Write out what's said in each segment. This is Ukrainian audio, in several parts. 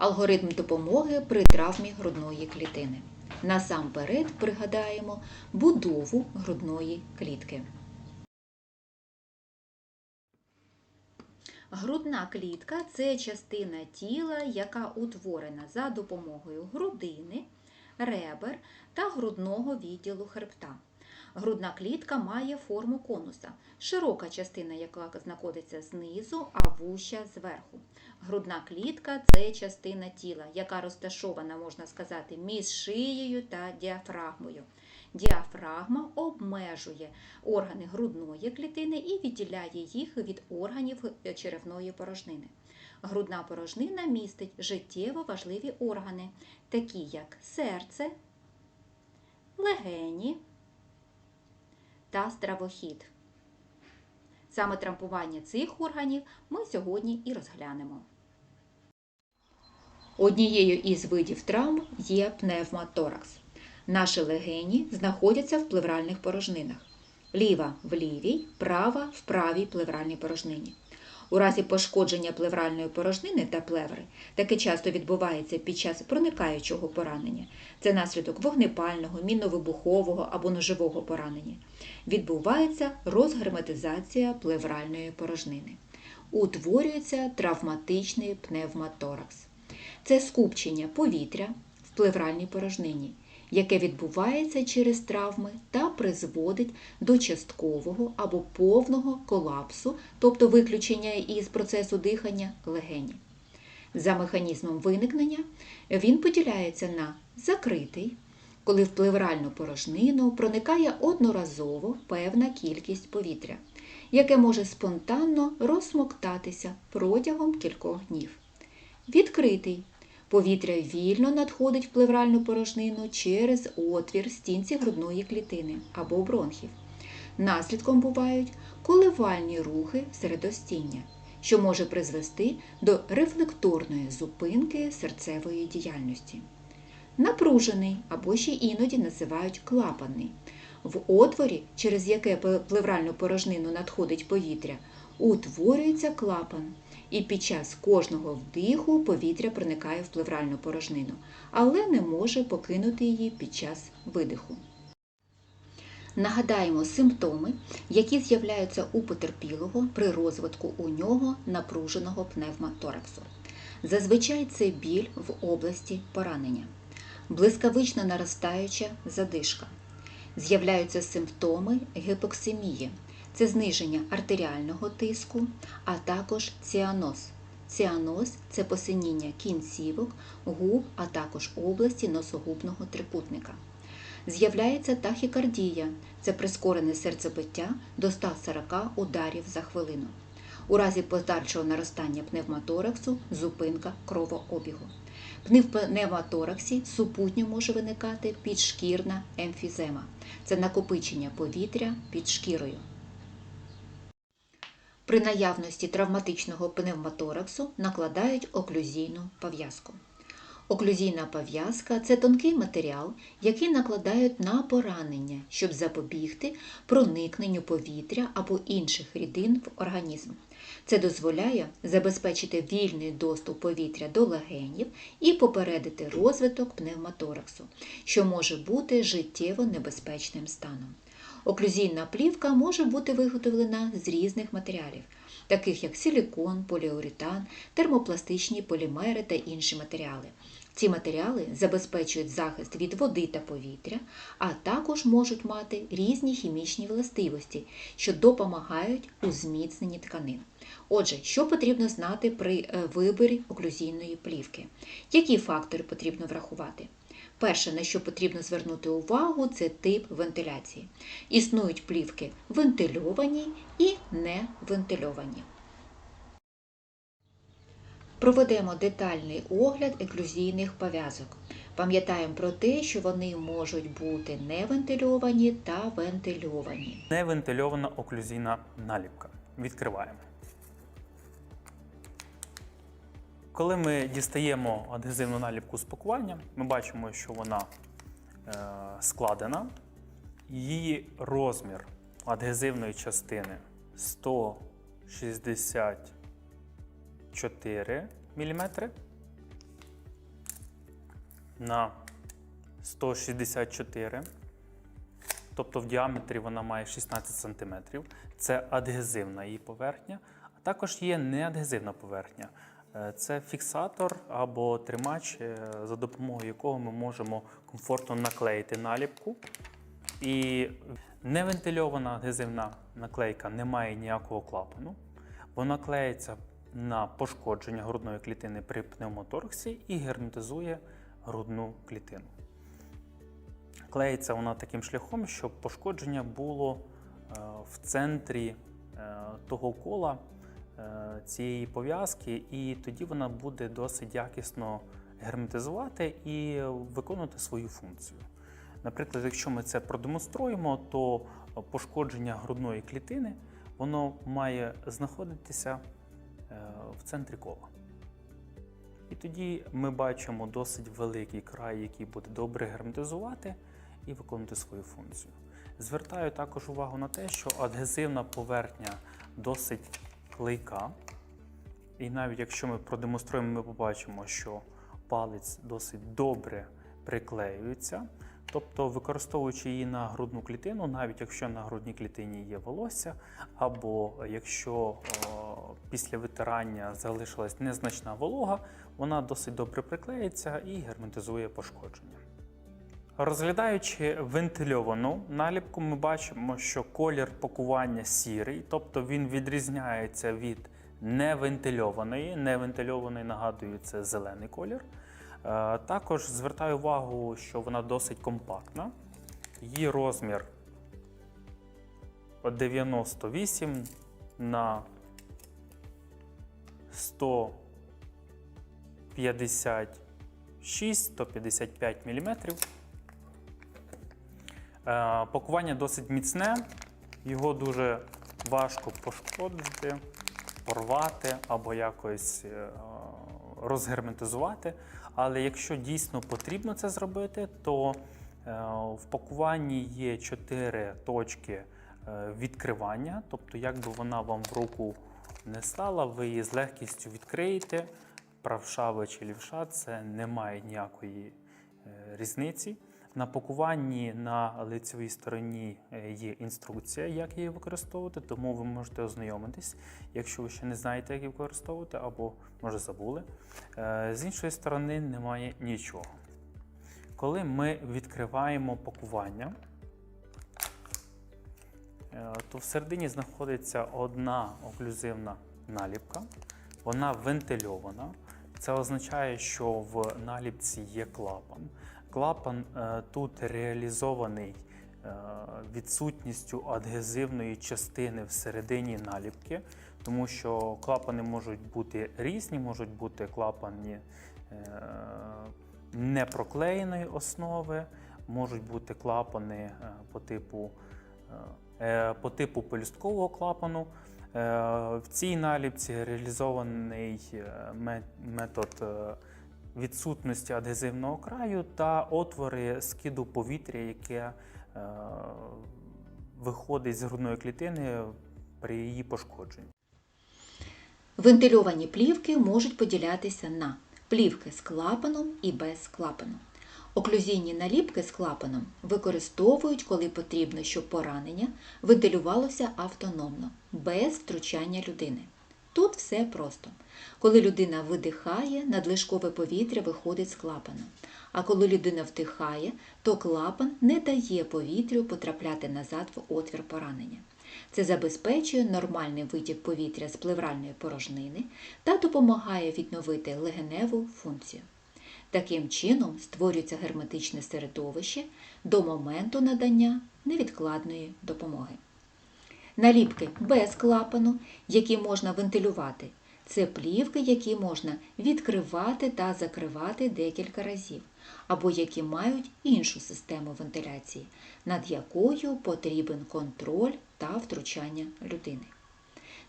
Алгоритм допомоги при травмі грудної клітини. Насамперед пригадаємо будову грудної клітки. Грудна клітка це частина тіла, яка утворена за допомогою грудини, ребер та грудного відділу хребта. Грудна клітка має форму конуса, широка частина, яка знаходиться знизу, а вуща зверху. Грудна клітка це частина тіла, яка розташована, можна сказати, між шиєю та діафрагмою. Діафрагма обмежує органи грудної клітини і відділяє їх від органів черевної порожнини. Грудна порожнина містить життєво важливі органи, такі як серце, легені та стравохід. Саме трампування цих органів ми сьогодні і розглянемо. Однією із видів травм є пневмоторакс. Наші легені знаходяться в плевральних порожнинах. Ліва в лівій, права в правій плевральній порожнині. У разі пошкодження плевральної порожнини та плеври таке часто відбувається під час проникаючого поранення. Це наслідок вогнепального, мінно-вибухового або ножового поранення. Відбувається розгерметизація плевральної порожнини. Утворюється травматичний пневмоторакс. Це скупчення повітря в плевральній порожнині, яке відбувається через травми та призводить до часткового або повного колапсу, тобто виключення із процесу дихання легені. За механізмом виникнення він поділяється на закритий, коли в плевральну порожнину проникає одноразово певна кількість повітря, яке може спонтанно розсмоктатися протягом кількох днів. Відкритий Повітря вільно надходить в плевральну порожнину через отвір стінці грудної клітини або бронхів. Наслідком бувають коливальні рухи середостіння, що може призвести до рефлекторної зупинки серцевої діяльності. Напружений або ще іноді називають клапанний. В отворі, через яке плевральну порожнину надходить повітря, утворюється клапан, і під час кожного вдиху повітря проникає в плевральну порожнину, але не може покинути її під час видиху. Нагадаємо симптоми, які з'являються у потерпілого при розвитку у нього напруженого пневмотораксу. Зазвичай це біль в області поранення, блискавично наростаюча задишка. З'являються симптоми гіпоксимії, це зниження артеріального тиску, а також ціаноз. Ціаноз це посиніння кінцівок, губ, а також області носогубного трикутника. З'являється тахікардія це прискорене серцебиття до 140 ударів за хвилину. У разі подальшого наростання пневмотораксу зупинка кровообігу. В пневмотораксі супутньо може виникати підшкірна емфізема це накопичення повітря під шкірою. При наявності травматичного пневмотораксу накладають оклюзійну пов'язку. Оклюзійна пов'язка це тонкий матеріал, який накладають на поранення, щоб запобігти проникненню повітря або інших рідин в організм. Це дозволяє забезпечити вільний доступ повітря до легенів і попередити розвиток пневмотораксу, що може бути життєво небезпечним станом. Оклюзійна плівка може бути виготовлена з різних матеріалів, таких як силікон, поліуретан, термопластичні полімери та інші матеріали. Ці матеріали забезпечують захист від води та повітря, а також можуть мати різні хімічні властивості, що допомагають у зміцненні тканин. Отже, що потрібно знати при виборі оклюзійної плівки? Які фактори потрібно врахувати? Перше, на що потрібно звернути увагу, це тип вентиляції. Існують плівки вентильовані і невентильовані. Проведемо детальний огляд еклюзійних пов'язок. Пам'ятаємо про те, що вони можуть бути невентильовані та вентильовані. Невентильована оклюзійна наліпка. Відкриваємо. Коли ми дістаємо адгезивну наліпку з пакування, ми бачимо, що вона е, складена. Її розмір адгезивної частини 164 мм. на 164. Тобто в діаметрі вона має 16 см. Це адгезивна її поверхня, а також є неадгезивна поверхня. Е, Це фіксатор або тримач, е, за допомогою якого ми можемо комфортно наклеїти наліпку. І невентильована адгезивна наклейка не має ніякого клапану. Вона клеїться на пошкодження грудної клітини при пневмоторксі і герметизує грудну клітину. Клеїться вона таким шляхом, щоб пошкодження було е, в центрі того кола цієї пов'язки, і тоді вона буде досить якісно герметизувати і виконувати свою функцію. Наприклад, якщо ми це продемонструємо, то пошкодження грудної клітини воно має знаходитися е, в центрі кола. І тоді ми бачимо досить великий край, який буде добре герметизувати і виконувати свою функцію. Звертаю також увагу на те, що адгезивна поверхня досить клейка. І навіть якщо ми продемонструємо, ми побачимо, що палець досить добре приклеюється. Тобто, використовуючи її на грудну клітину, навіть якщо на грудній клітині є волосся, або якщо о, після витирання залишилась незначна волога, вона досить добре приклеїться і герметизує пошкодження. Розглядаючи вентильовану наліпку, ми бачимо, що колір пакування сірий, тобто він відрізняється від невентильованої. Невентильованої, нагадую, це зелений колір. Е, Також звертаю увагу, що вона досить компактна. Її розмір 98 на 156-155 мм. Е, Пакування досить міцне, його дуже важко пошкодити, порвати або якось е, розгерметизувати. Але якщо дійсно потрібно це зробити, то е, в пакуванні є 4 точки відкривання. Тобто, як би вона вам в руку не стала, ви її з легкістю відкриєте. Правша ви чи лівша, це не має ніякої різниці. На пакуванні на лицевій стороні е, є інструкція, як її використовувати, тому ви можете ознайомитись, якщо ви ще не знаєте, як її використовувати, або може забули. Е, З іншої сторони, немає нічого. Коли ми відкриваємо пакування, е, то всередині знаходиться одна оклюзивна наліпка, вона вентильована. Це означає, що в наліпці є клапан. Клапан е, тут реалізований е, відсутністю адгезивної частини всередині наліпки, тому що клапани можуть бути різні, можуть бути клапані е, непроклеєної основи, можуть бути клапани по типу, по типу пелюсткового клапану. В цій наліпці реалізований метод відсутності адгезивного краю та отвори скиду повітря, яке е, виходить з грудної клітини при її пошкодженні. Вентильовані плівки можуть поділятися на плівки з клапаном і без клапану. Оклюзійні наліпки з клапаном використовують, коли потрібно, щоб поранення вентилювалося автономно, без втручання людини. Тут все просто. Коли людина видихає, надлишкове повітря виходить з клапана. А коли людина вдихає, то клапан не дає повітрю потрапляти назад в отвір поранення. Це забезпечує нормальний витік повітря з плевральної порожнини та допомагає відновити легеневу функцію. Таким чином створюється герметичне середовище до моменту надання невідкладної допомоги. Наліпки без клапану, які можна вентилювати, це плівки, які можна відкривати та закривати декілька разів, або які мають іншу систему вентиляції, над якою потрібен контроль та втручання людини.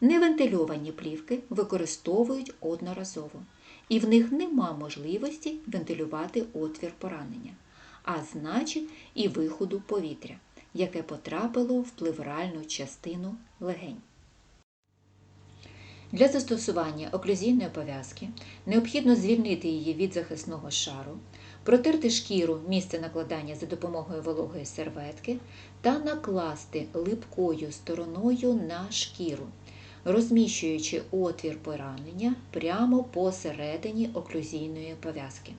Невентильовані плівки використовують одноразово, і в них нема можливості вентилювати отвір поранення, а значить і виходу повітря, яке потрапило в плевральну частину легень. Для застосування оклюзійної пов'язки необхідно звільнити її від захисного шару, протерти шкіру місце накладання за допомогою вологої серветки та накласти липкою стороною на шкіру, розміщуючи отвір поранення прямо посередині оклюзійної пов'язки.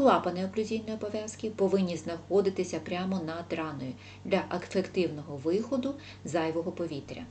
Клапани оклюзійної пов'язки повинні знаходитися прямо над раною для ефективного виходу зайвого повітря.